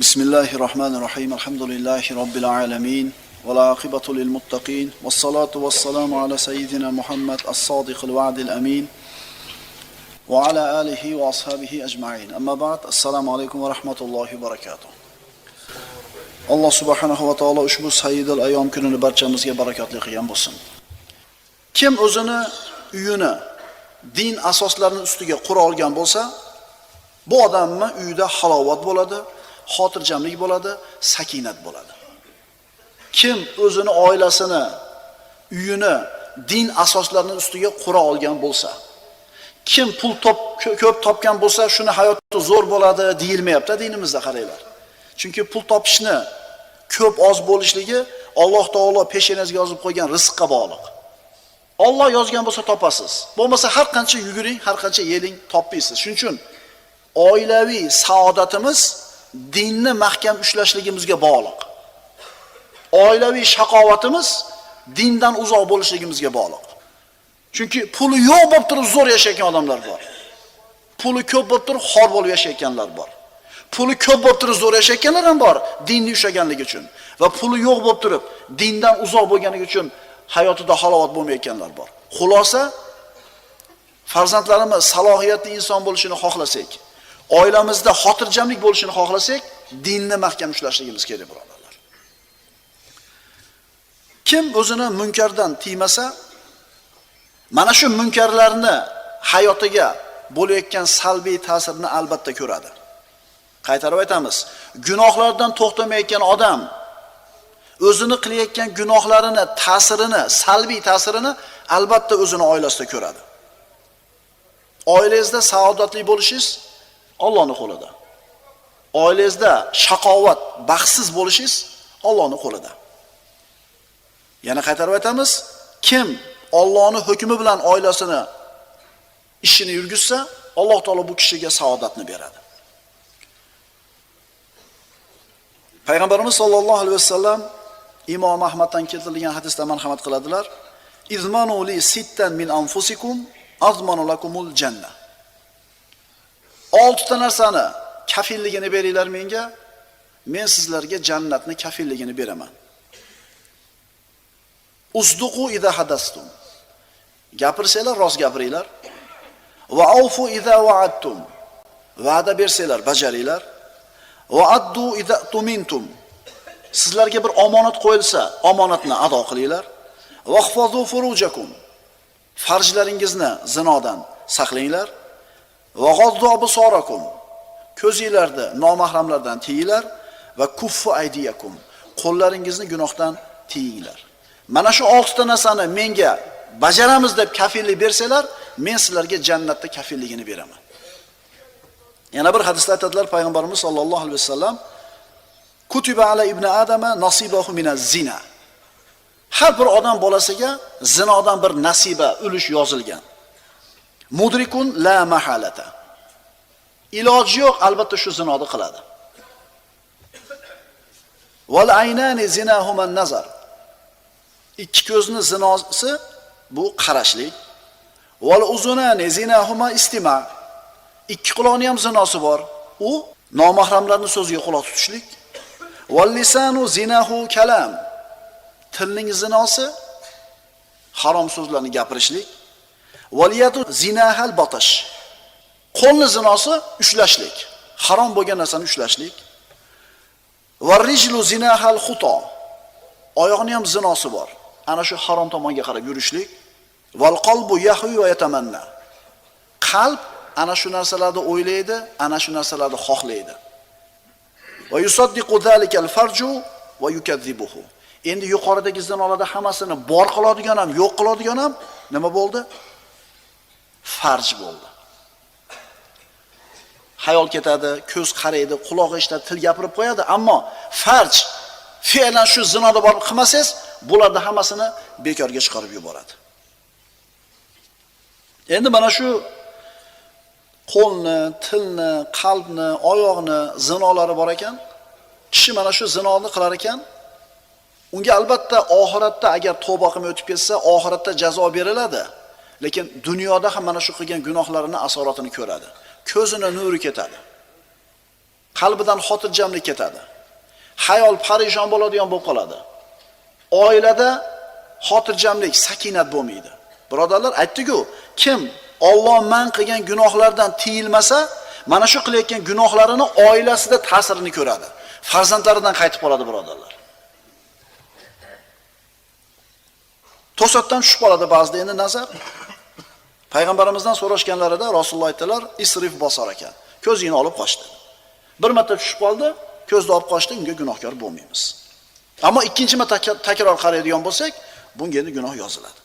بسم الله الرحمن الرحيم الحمد لله رب العالمين والعاقبة للمتقين والصلاة والسلام على سيدنا محمد الصادق الوعد الأمين وعلى آله وأصحابه أجمعين أما بعد السلام عليكم ورحمة الله وبركاته alloh subhanahu va taolo ushbu sayyidul ayyom kunini barchamizga barakotli qilgan bo'lsin kim o'zini uyini din asoslarini ustiga qura olgan bo'lsa bu odamni uyida halovat bo'ladi xotirjamlik bo'ladi sakinat bo'ladi. Kim o'zini oilasini uyini din asoslarini ustiga qura olgan bo'lsa kim pul top ko'p topgan bo'lsa shuni hayotda zo'r bo'ladi deyilmayapti dinimizda qaranglar. Chunki pul topishni ko'p oz bo'lishligi alloh taolo peshanangizga yozib qo'ygan rizqqa bog'liq. Olloh yozgan bo'lsa topasiz. Bo'lmasa har qancha yuguring har qancha yeling topmaysiz. Shuning uchun oilaviy saodatimiz dinni mahkam ushlashligimizga bog'liq. Oilaviy shaqovatimiz dindan uzoq bo'lishligimizga bog'liq. Chunki puli yo'q bo'lib turib zo'r yashayotgan odamlar bor. Puli ko'p bo'lib turib xor bo'lib yashayotganlar bor. Puli ko'p bo'lib turib zo'r yashayotganlar ham bor dinni ushlaganligi uchun va puli yo'q bo'lib turib dindan uzoq bo'lganligi uchun hayotida halovat bo'lmayotganlar bor. Xulosa farzandlarimiz salohiyatli inson bo'lishini xohlasak oilamizda xotirjamlik bo'lishini xohlasak dinni mahkam ushlashligimiz kerak birodarlar. Kim o'zini munkardan tiymasa mana shu munkarlarni hayotiga bo'layotgan salbiy ta'sirini albatta ko'radi. Qaytarib aytamiz gunohlardan to'xtamayotgan odam o'zini qilayotgan gunohlarini ta'sirini salbiy ta'sirini albatta o'zini oilasida ko'radi. Oilangizda saodatli bo'lishingiz Allohning qo'lida. Oilangizda shaqovat baxtsiz bo'lishingiz Allohning qo'lida. Yana qaytarib aytamiz kim Allohning hukmi bilan oilasini ishini yurgizsa Alloh taolo bu kishiga saodatni beradi. Payg'ambarimiz sollallohu alayhi vasallam imom ahmaddan keltirilgan hadisda marhamat qiladilar. Izmanu li sittan min anfusikum azmanu lakumul janna. Oltita narsani kafilligini beringlar menga. Men sizlarga jannatni kafilligini beraman. Usduqu ida hadastum. Gapirsanglar rost gapiringlar. Va avfu ida vaadtum va'da bersanglar bajaringlar. Va addu ida tumintum. Sizlarga bir omonat qo'yilsa omonatni ado qilinglar. Vahfazu furujakum. Farjlaringizni zinodan saqlanglar. Va g'oddu absorakum ko'zinglarni nomahramlardan tiyinglar va kuffu aydiyakum. Qo'llaringizni gunohdan tiyinglar. Mana shu oltita narsani menga bajaramiz deb kafillik bersanglar men sizlarga jannatda kafilligini beraman. Yana bir hadisda aytadilar payg'ambarimiz sollallohu alayhi vasallam kutiba ala ibn adama nasibahu minaz zina. Har bir odam bolasiga zinodan bir nasiba ulush yozilgan. Mudrikun la mahalata. Iloji yo'q albatta shu zinoni qiladi. Val aynani zinahuma nazar. Ikki ko'zni zinosi bu qarashlik val uzunani zinahuma istima. Ikki quloqni ham zinosi bor. U nomahramlarni so'ziga quloq tutishlik. Val lisanu zinahu kalam. Tilning zinosi harom so'zlarni gapirishlik. Valiyatu zinahal batash. Qo'lni zinosi ushlashlik. Harom bo'lgan narsani ushlashlik. Va rijlu zinahal xuto. Oyoqni ham zinosi bor. Ana shu harom tomonga qarab yurishlik. Val qalbu yahvi va yatamanna. Qalb ana shu narsalarni o'ylaydi ana shu narsalarni xohlaydi. Va yusaddiqu zalikal farju va yukadzibuhu endi yuqoridagi zinolarda hammasini bor qiladigan ham yo'q qiladigan ham nima bo'ldi? Farj bo'ldi. Hayol ketadi ko'z qaraydi quloq eshitadi til gapirib qo'yadi. Ammo farj fe'lan shu zinoda borib qilmasangiz bularni hammasini bekorga chiqarib yuboradi. Endi mana shu qo'lni tilni qalbni oyoqni zinolari bor ekan. Kishi mana shu zinoni qilar ekan. Unga albatta oxiratda agar tavba qilmay o'tib ketsa oxiratda jazo beriladi. Lekin dunyoda ham mana shu qilgan gunohlarini asoratini ko'radi ko'zini nuri ketadi qalbidan xotirjamlik ketadi. Hayol parishon bo'ladigan bo'lib qoladi. Oilada xotirjamlik, sakinat bo'lmaydi. Birodarlar aytdiku kim Alloh man qilgan gunohlardan tiyilmasa, mana shu qilayotgan gunohlarini oilasida ta'sirini ko'radi. Farzandlaridan qaytib qoladi, birodarlar. To'satdan tushib qoladi ba'zida endi nazar. Payg'ambarimizdan so'rashganlarida Rasululloh aytdilar, isrif bosar ekan. Ko'zingni olib qochdi. Bir marta tushib qoldi, ko'zni olib qochdi, unga gunohkor bo'lmaymiz. Ammo ikkinchi marta takror qaraydigan bo'lsak, bunga endi gunoh yoziladi.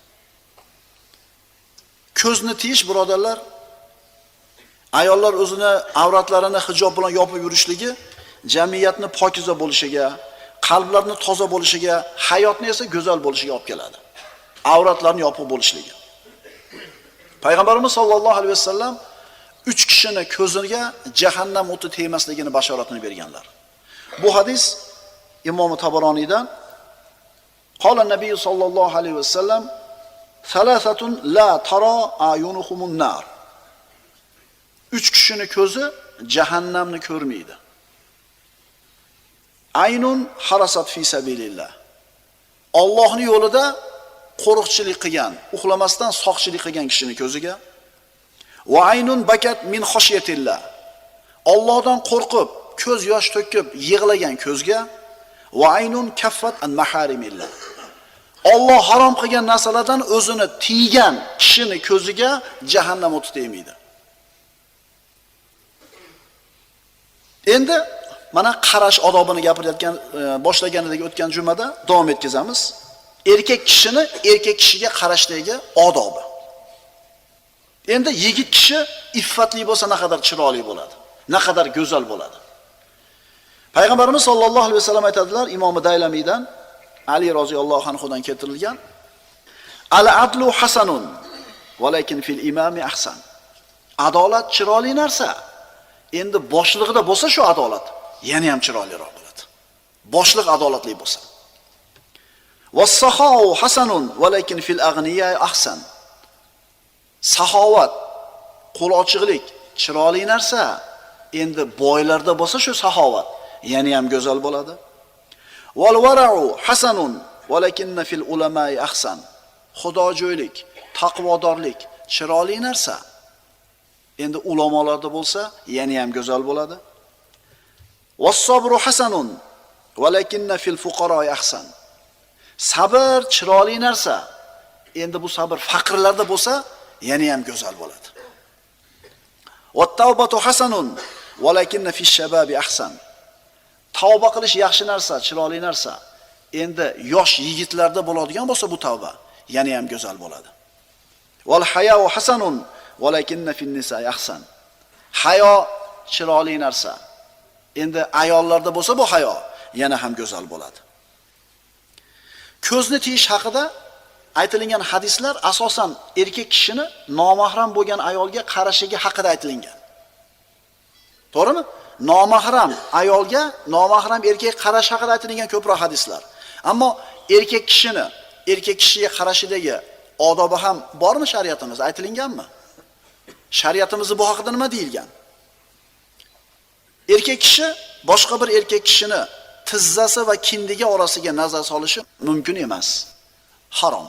Ko'zni tiyish birodarlar, ayollar o'zini avratlarini hijob bilan yopib yurishligi jamiyatni pokiza bo'lishiga, qalblarni toza bo'lishiga, hayotni esa go'zal bo'lishiga olib keladi. Avratlarni yopiq bo'lishligi. Payg'ambarimiz sollallohu alayhi vasallam 3 kishini ko'ziga jahannam o'ti tegmasligini bashoratini berganlar. Bu hadis Imom Tabaroniydan Qala Nabiy sollallohu alayhi vasallam salasatun la taro ayunuhumun nar. 3 kishini ko'zi jahannamni ko'rmaydi. Aynun harasat fi sabilillah. Allohning yo'lida qo'riqchilik qilgan, uxlamasdan soqchilik qilgan kishini ko'ziga va aynun bakat min xoshiyatillah. Allohdan qo'rqib, ko'z yosh to'kib yig'lagan ko'zga va aynun kaffat an maharimillah. Alloh harom qilgan narsalardan o'zini tiygan kishini ko'ziga jahannam o'ti tegmaydi. Endi mana qarash odobini gapirayotgan e, boshlaganidek o'tgan jumada davom etkazamiz. Erkak kishini erkak kishiga qarashdagi odobi. Endi yigit kishi iffatli bo'lsa naqadar chiroyli bo'ladi, naqadar go'zal bo'ladi. Payg'ambarimiz sollallohu alayhi vasallam aytadilar imomi Daylamiydan Ali roziyallohu anhudan keltirilgan Al adlu hasanun valakin fil imami ahsan. Adolat chiroyli narsa. Endi boshlig'ida bo'lsa shu adolat, yana ham chiroyliroq bo'ladi. Boshliq adolatli bo'lsa. Was-saxau hasanun walakin fil aghniya ahsan. Saxovat, qo'l ochiqlik chiroyli narsa. Endi boylarda bo'lsa shu saxovat, yana ham go'zal bo'ladi. Wal wara'u hasanun walakinna fil ulamai ahsan. Xudojo'ylik, taqvodorlik chiroyli narsa. Endi ulamolarda bo'lsa, yana ham go'zal bo'ladi. Was-sabru hasanun walakinna fil fuqaroi ahsan. Sabr chiroyli narsa. Endi bu sabr faqirlarda bo'lsa, yana ham go'zal bo'ladi. Wat-tawbatu hasanun walakinna fi shababi ahsan. Tavba qilish yaxshi narsa, chiroyli narsa. Endi yosh yigitlarda bo'ladigan bo'lsa bu tavba, yana ham go'zal bo'ladi. Wal hayau hasanun walakinna fin nisa'i ahsan. Hayo chiroyli narsa. Endi ayollarda bo'lsa bu hayo yana ham go'zal bo'ladi. Ko'zni tiyish haqida aytilgan hadislar asosan erkak kishini nomahram bo'lgan ayolga qarashiga haqida aytilgan. To'g'rimi? Nomahram ayolga nomahram erkak qarash haqida aytilgan ko'proq hadislar. Ammo erkak kishini erkak kishiga qarashidagi odobi ham bormi shariatimizda aytilganmi? Shariatimizda bu haqida nima deyilgan? Erkak kishi boshqa bir erkak kishini tizzasi va kindigi orasiga nazar solishi mumkin emas. Harom.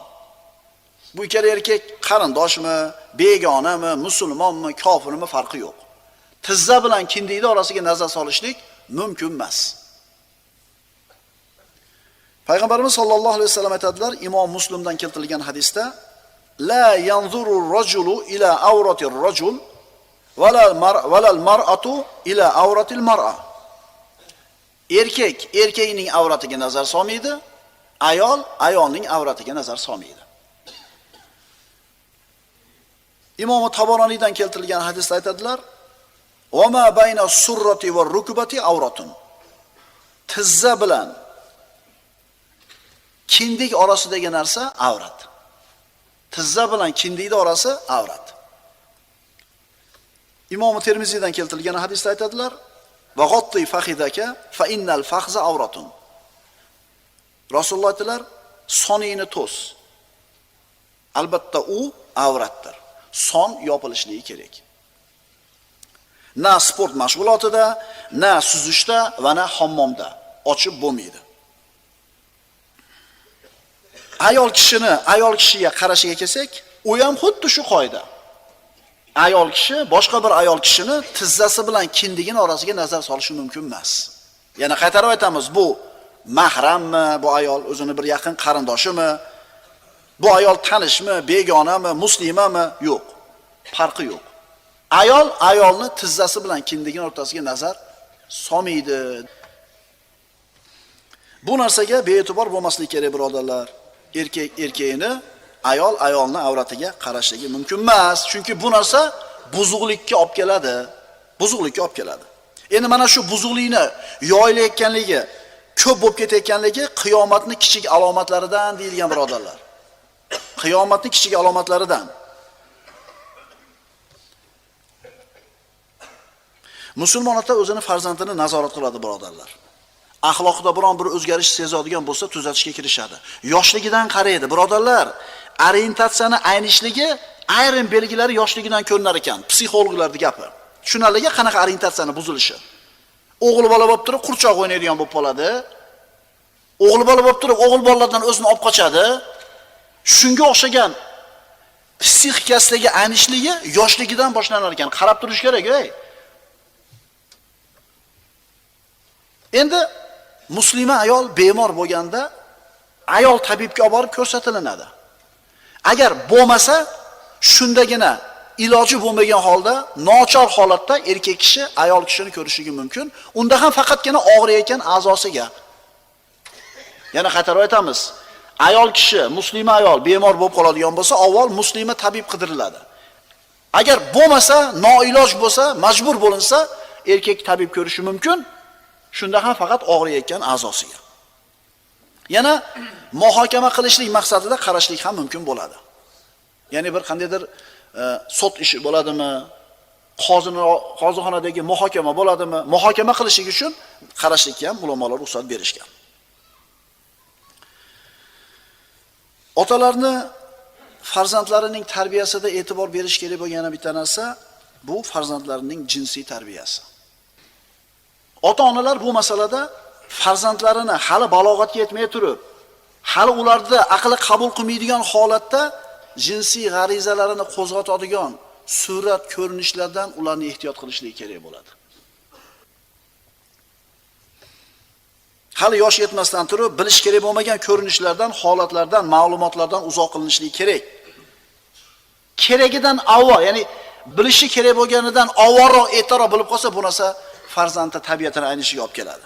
Bu ikkala erkak qarindoshmi, begonami, musulmonmi, kofirmi farqi yo'q. Tizza bilan kindikni orasiga nazar solishlik mumkin emas. Payg'ambarimiz sollallohu alayhi vasallam aytadilar, Imom Muslimdan keltirilgan hadisda, la yanzuru rajulu ila awratir rajul valal al-mar'atu ila avratil mar'a. Erkak erkakning avratiga nazar solmaydi, ayol ayolning avratiga nazar solmaydi. Imom Taboroniydan keltirilgan hadisda aytadilar: "Va ma bayna surrati va rukbati avratun." Tizza bilan kindik orasidagi narsa avrat. Tizza bilan kindikning orasi avrat. Imom Termiziydan keltirilgan hadisda aytadilar: "Va g'otti fakhidaka fa innal fakhza awratun." Rasululloh aytdilar: "Soningni to's." Albatta u avratdir. Son yopilishligi kerak. Na sport mashg'ulotida, na suzishda va na hammomda ochib bo'lmaydi. Ayol kishini ayol kishiga qarashiga kelsak, u ham xuddi shu qoida. Ayol kishi boshqa bir ayol kishini tizzasi bilan kindigini orasiga nazar solishi mumkin emas. Yana qaytarib aytamiz, bu mahrammi, bu ayol o'zini bir yaqin qarindoshimi, bu ayol tanishmi, begonami, muslimami? Yo'q. Farqi yo'q. Ayol ayolni tizzasi bilan kindigini o'rtasiga nazar solmaydi. Bu narsaga bee'tibor bo'lmaslik kerak, birodarlar. Erkak erkagini, ayol ayolni avratiga qarashligi mumkin emas, chunki bu narsa buzuqlikka olib keladi. Buzuqlikka olib keladi. Endi mana shu buzuqlikni yoyilayotganligi, ko'p bo'lib ketayotganligi qiyomatning kichik alomatlaridan deyilgan birodarlar. Qiyomatning kichik alomatlaridan. Musulmon ota o'zini farzandini nazorat qiladi birodarlar. axloqida biron bir o'zgarish sezadigan bo'lsa, tuzatishga kirishadi. Yoshligidan qaraydi, birodarlar. Orientatsiyani aynishligi ayrim belgilari yoshligidan ko'rinar ekan, psixologlarning gapi. Tushunarliga qanaqa orientatsiyani buzilishi. O'g'il bola bo'lib turib qurchoq o'ynaydigan bo'lib qoladi. O'g'il bola bo'lib turib o'g'il bolalardan o'zini olib qochadi. Shunga o'xshagan psixikasidagi aynishligi yoshligidan boshlanar ekan. Qarab turish kerak, ey. Endi muslima ayol bemor bo'lganda ayol tabibga olib borib ko'rsatilinadi. Agar bo'lmasa, shundagina iloji bo'lmagan holda nochor holatda erkak kishi ayol kishini ko'rishligi mumkin. Unda ham faqatgina og'riyotgan a'zosiga. Yana qaytarib aytamiz. Ayol kishi, muslima ayol bemor bo'lib qoladigan bo'lsa, avval muslima tabib qidiriladi. Agar bo'lmasa, noiloj bo'lsa, majbur bo'linsa, erkak tabib ko'rishi mumkin. Shunda ham faqat og'riyotgan a'zosiga. Yana muhokama qilishlik maqsadida qarashlik ham mumkin bo'ladi. Ya'ni bir qandaydir e, sot ishi bo'ladimi? Qozini qozixonadagi muhokama bo'ladimi? Muhokama qilishlik uchun qarashlikka ham ulamolar ruxsat berishgan. Otalarni farzandlarining tarbiyasida e'tibor berish kerak bo'lgan yana bitta narsa bu farzandlarining jinsiy tarbiyasi. Ota-onalar bu masalada farzandlarini hali balog'atga yetmay turib, hali ularda aqli qabul qilmaydigan holatda jinsiy g'arizalarini qo'zg'atadigan surat ko'rinishlardan ularni ehtiyot qilishlik kerak bo'ladi. Hali yosh yetmasdan turib, bilish kerak bo'lmagan ko'rinishlardan, holatlardan, ma'lumotlardan uzoq qilinishlik kerak. Keragidan avval, ya'ni bilishi kerak bo'lganidan avvalroq ertaroq bilib qolsa, bu narsa farzandni tabiatini aynishiga olib keladi.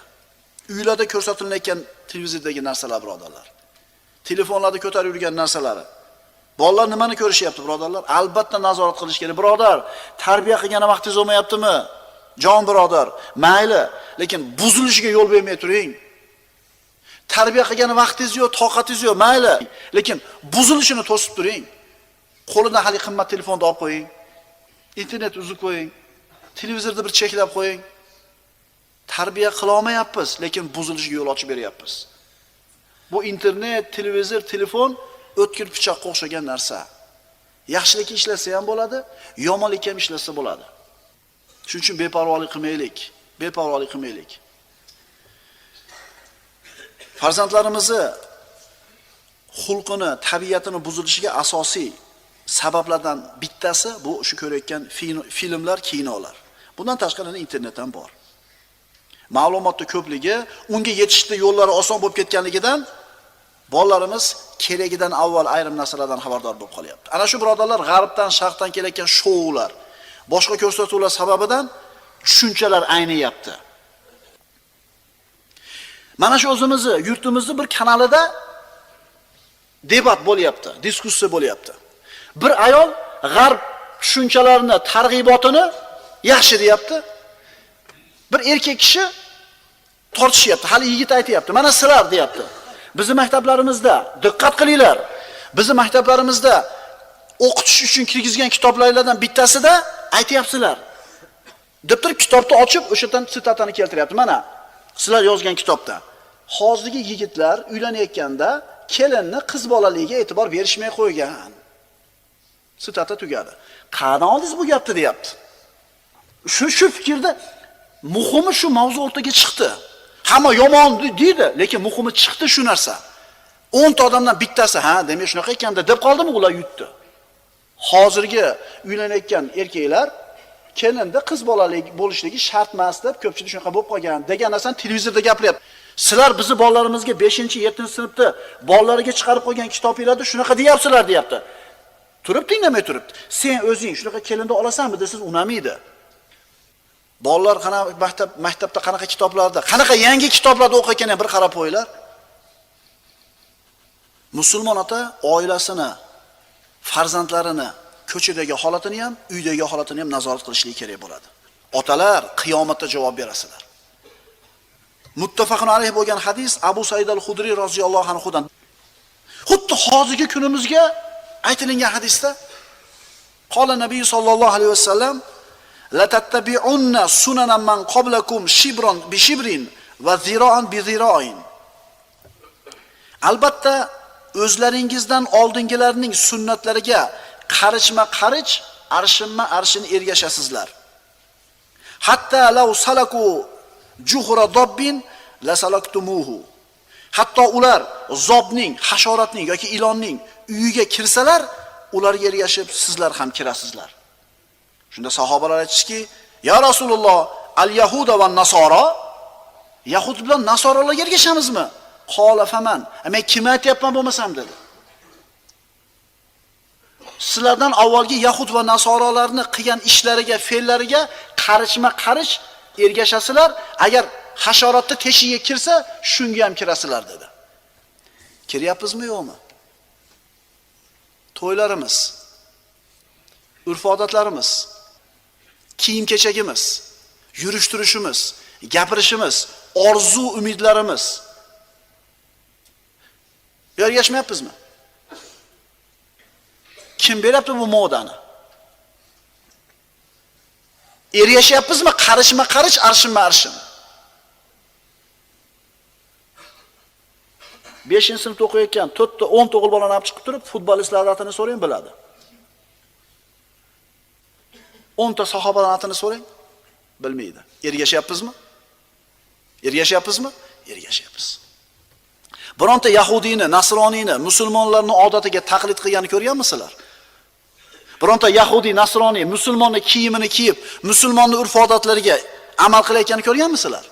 Uylarda ko'rsatilayotgan televizordagi narsalar birodarlar. Telefonlarda ko'tarib yurgan narsalari. Bolalar nimani ko'rishyapti birodarlar? Albatta nazorat qilish kerak. Birodar, tarbiya qilgani vaqtingiz bo'lmayaptimi? Jon birodar, mayli, lekin buzilishiga yo'l bermay turing. Tarbiya qilgani vaqtingiz yo'q, toqatingiz yo'q, mayli, lekin buzilishini to'sib turing. qo'lidan hali qimmat telefonni olib qo'ying. Internet uzib qo'ying. Televizorda bir cheklab qo'ying. Tarbiya qila olmayapmiz, lekin buzilishiga yo'l ochib beryapmiz. Bu internet, televizor, telefon o'tkir pichoqqa o'xshagan narsa. Yaxshilikka ishlasa ham bo'ladi, yomonlikka ham ishlasa bo'ladi. Shuning uchun beparvolik qilmaylik, beparvolik qilmaylik. Farzandlarimizni xulqini, tabiatini buzilishiga asosiy sabablardan bittasi bu shu ko'rayotgan filmlar, kinolar. Bundan tashqari internet ham bor. Ma'lumotni ko'pligi, unga yetishishda yo'llari oson bo'lib ketganligidan bolalarimiz keragidan avval ayrim narsalardan xabardor bo'lib qolyapti. Ana shu birodarlar g'arbdan, sharqdan kelayotgan shoular, boshqa ko'rsatuvlar sababidan tushunchalar ayniyapti. Mana shu o'zimizni yurtimizni bir kanalida debat bo'lyapti, diskussiya bo'lyapti. Bir ayol g'arb tushunchalarini, targ'ibotini yaxshi deyapti. Bir erkak kishi tortishyapti. Hali yigit aytayapti. Mana sizlar deyapti. Bizning maktablarimizda diqqat qilinglar. Bizning maktablarimizda o'qitish uchun kirgizgan kitoblardan bittasida aytyapsizlar. deb turib kitobni ochib, o'shadan sitatani keltiryapti. Mana sizlar yozgan kitobda. Hozirgi yigitlar uylanayotganda kelinni qiz bolaligiga e'tibor berishmay qo'ygan. Sitata tugadi. Qani oldingiz bu gapni deyapti. Shu shu fikrda muhimi shu mavzu o'rtaga chiqdi. Hamma yomon deydi, lekin muhimi chiqdi shu narsa. 10 ta odamdan bittasi, ha, demak shunaqa ekanda deb qoldimi ular yutdi. Hozirgi uylanayotgan erkaklar kelinda qiz bolalik bo'lishligi shart emas deb ko'pchilik shunaqa bo'lib qolgan degan narsani televizorda gapiryapti. Sizlar bizni bolalarimizga 5-7 sinfda bolalariga chiqarib qo'ygan kitobinglarda shunaqa deyapsizlar, deyapti. Turib tinglamay turibdi. Sen o'zing shunaqa kelinni olasanmi desiz unamaydi. Bolalar qanaqa maktab maktabda qanaqa kitoblarda, qanaqa yangi kitoblarda o'qiyotganini bir qarab qo'yinglar. Musulmon ota oilasini, farzandlarini, ko'chadagi holatini ham, uydagi holatini ham nazorat qilishligi kerak bo'ladi. Otalar qiyomatda javob berasizlar. Muttafaqun alayh bo'lgan hadis Abu Said al-Hudriy roziyallohu anhudan. Xuddi hozirgi kunimizga aytilingan hadisda qola nabiy sollallohu alayhi vasallam la tattabi'unna sunana man qablakum shibron bi shibrin va ziroan bi ziroin. Albatta o'zlaringizdan oldingilarning sunnatlariga qarishma qarich, arshinma arshin ergashasizlar. Hatta law salaku juhra dobbin la salaktumuhu. Hatto ular zobning, hasharotning yoki ilonning uyiga kirsalar, ularga ergashib sizlar ham kirasizlar. Shunda sahobalar aytishdiki, "Ya Rasululloh, al-yahuda va nasoro Yahud bilan nasoralarga ergashamizmi?" Qola faman. Men kim aytyapman bo'lmasam dedi. Sizlardan avvalgi Yahud va nasorolarni qilgan ishlariga, fe'llariga qarishma qarish ergashasizlar. Agar hasharotni teshigiga kirsa, shunga ham kirasizlar dedi. Kiryapmizmi yo'qmi? To'ylarimiz, urf-odatlarimiz, kiyim-kechagimiz, yurish turishimiz, gapirishimiz, orzu umidlarimiz ergashmayapmizmi? Kim beryapti bu modani? Ergashyapmizmi? Qarishma qarish, arshinma arshin. 5-sinfda o'qiyotgan 4 ta 10 ta o'g'il bolani olib chiqib turib, futbolistlarning atini so'rang biladi. O'nta sahobadan atini so'rang, bilmaydi. Ergashyapmizmi? Ergashyapmizmi? Ergashyapmiz. Bironta yahudiyni, nasroniyni, musulmonlarning odatiga taqlid qilganini ko'rganmisizlar? Bironta yahudiy, nasroniy musulmonning kiyimini kiyib, musulmonning urf-odatlariga amal qilayotganini ko'rganmisizlar?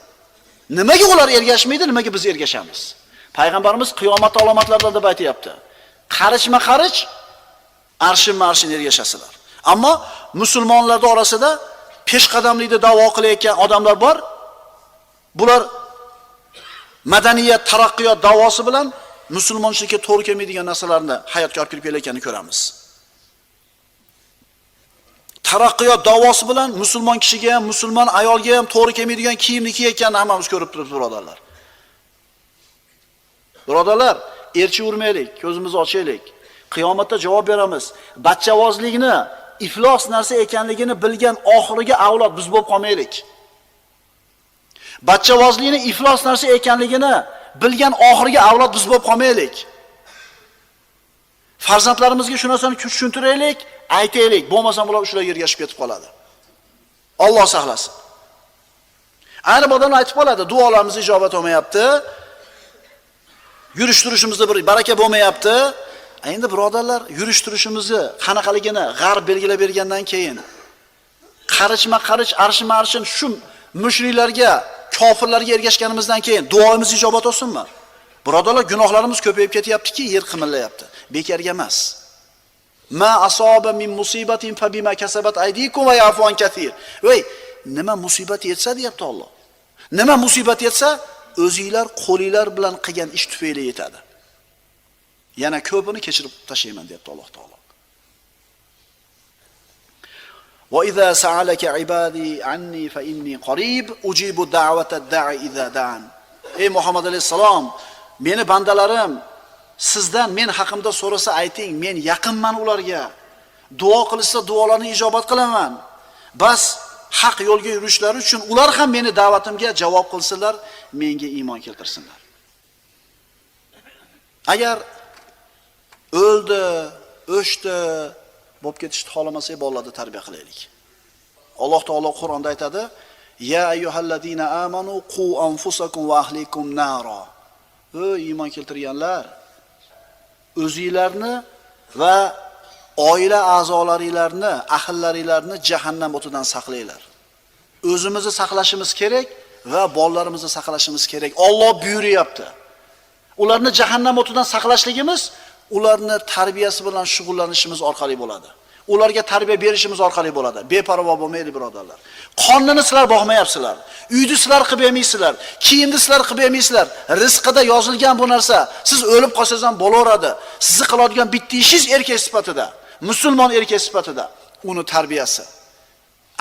Nimaga ular ergashmaydi, nimaga biz ergashamiz? Payg'ambarimiz qiyomat alomatlaridan deb aytayapti. Qarishma qarich, arshinma arshin ergashasizlar. Ammo musulmonlar orasida peshqadamlikni da'vo qilayotgan odamlar bor. Bular madaniyat, taraqqiyot da'vosi bilan musulmonchilikka to'g'ri kelmaydigan narsalarni hayotga olib kirib kelayotganini ko'ramiz. Taraqqiyot da'vosi bilan musulmon kishiga ham, musulmon ayolga ham to'g'ri kelmaydigan kiyimni kiyayotganini hammamiz ko'rib turibmiz, birodarlar. Birodarlar, erchi urmaylik, ko'zimizni ochaylik. Qiyomatda javob beramiz. Bachchavozlikni iflos narsa ekanligini bilgan oxirgi avlod biz bo'lib qolmaylik. Bachchavozlikni iflos narsa ekanligini bilgan oxirgi avlod biz bo'lib qolmaylik. Farzandlarimizga shu narsani tushuntiraylik, aytaylik, bo'lmasa ular shularga ergashib ketib qoladi. Alloh saqlasin. Ayrim odamlar aytib qoladi, duolarimiz ijobat olmayapti. Yurish turishimizda bir baraka bo'lmayapti. Endi birodarlar, yurish turishimizni qanaqaligini g'arb belgilab bergandan keyin qarichma qarich arshima arshin shu mushriklarga, kofirlarga ergashganimizdan keyin duoimiz ijobat bo'lsinmi Birodarlar, gunohlarimiz ko'payib ketyaptiki, yer qimillayapti. Bekarga emas. Ma asoba min musibatin fa bima kasabat aydikum va yafu an katir. Voy, nima musibat yetsa deyapti Alloh. Nima musibat yetsa, o'zinglar qo'linglar bilan qilgan ish tufayli yetadi. Yana ko'pini kechirib tashlayman deyapti Alloh taolo. Va idza sa'alaka ibadi anni fa inni qarib ujibu da'wata da'i idza da'an. Ey Muhammad alayhisalom, meni bandalarim sizdan men haqimda so'rasa ayting, men yaqinman ularga. Duo qilsa duolarni ijobat qilaman. Bas haq yo'lga yurishlari uchun ular ham meni da'vatimga javob qilsinlar, menga iymon keltirsinlar. Agar o'ldi, o'chdi bo'lib ketishni xohlamasak, bolalarni tarbiya qilaylik. Alloh taolo Qur'onda aytadi: Ya ayyuhallazina amanu qu anfusakum va ahlikum naro. Ey iymon keltirganlar, o'zinglarni va oila a'zolaringlarni, ahillaringlarni jahannam o'tidan saqlanglar. O'zimizni saqlashimiz kerak va bolalarimizni saqlashimiz kerak. Alloh buyuryapti. Ularni jahannam o'tidan saqlashligimiz ularni tarbiyasi bilan shug'ullanishimiz orqali bo'ladi. Ularga tarbiya berishimiz orqali bo'ladi. Beparvo bo'lmaylik, birodarlar. Qonnini sizlar boqmayapsizlar. Uyni sizlar qilib bermaysizlar. Kiyimni sizlar qilib bermaysizlar. Rizqida yozilgan bu narsa, siz o'lib qolsangiz ham bo'laveradi. Sizni qiladigan bitta ishingiz erkak sifatida, musulmon erkak sifatida uni tarbiyasi.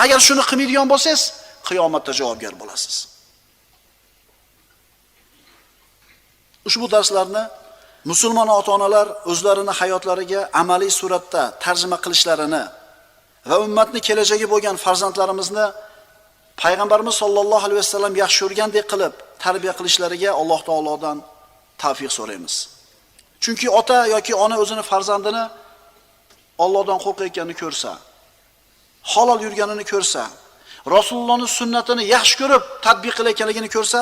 Agar shuni qilmaydigan bo'lsangiz, qiyomatda javobgar bo'lasiz. Ushbu darslarni musulmon ota-onalar o'zlarini hayotlariga amaliy suratda tarjima qilishlarini va ummatni kelajagi bo'lgan farzandlarimizni payg'ambarimiz sollallohu alayhi vasallam yaxshi ko'rgandek qilib tarbiya qilishlariga Alloh taolodan tavfiq so'raymiz. Chunki ota yoki ona o'zini farzandini Allohdan qo'rqayotganini ko'rsa, halol yurganini ko'rsa, rasulullohni sunnatini yaxshi ko'rib tatbiq qilayotganligini ko'rsa,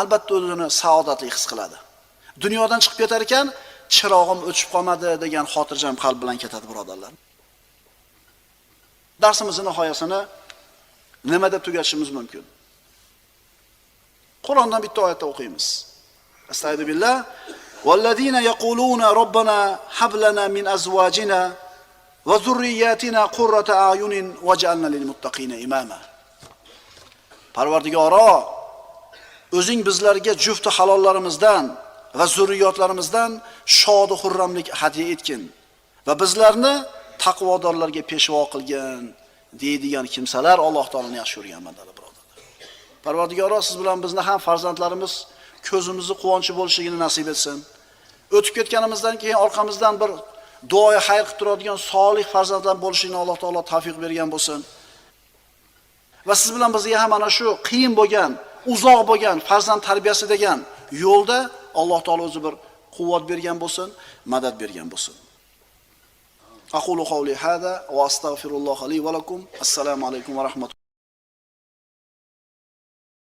albatta o'zini saodatli his qiladi. Dunyodan chiqib ketar ekan, chirog'im o'chib qolmadi degan xotirjam qalb bilan ketadi, birodarlar. Darsimizning nihoyasini nima deb tugatishimiz mumkin? Qur'ondan bitta oyatda o'qiymiz. Astagfirullah. Vallazina yaquluna robbana hab lana min azwajina va zurriyatina qurrata ayunin waj'alna lil muttaqina imama. Parvardigoro, o'zing bizlarga jufti halollarimizdan va zurriyotlarimizdan shodi xurramlik hadya etgin va bizlarni taqvodorlarga peshvo qilgin deydigan kimsalar Alloh taoloni yaxshi ko'rgan bandalari birodarlar. Parvardigoro siz bilan bizni ham farzandlarimiz ko'zimizni quvonchi bo'lishligini nasib etsin. O'tib ketganimizdan keyin orqamizdan bir duoya xayr qilib turadigan solih farzandlar bo'lishini Alloh taolo tavfiq bergan bo'lsin. Va siz bilan bizga ham mana shu qiyin bo'lgan, uzoq bo'lgan farzand tarbiyasi degan yo'lda Alloh taolo o'zi bir quvvat bergan bo'lsin, madad bergan bo'lsin. Aqulu qawli hada va astagfirulloh li va lakum. Assalomu alaykum va rahmatulloh.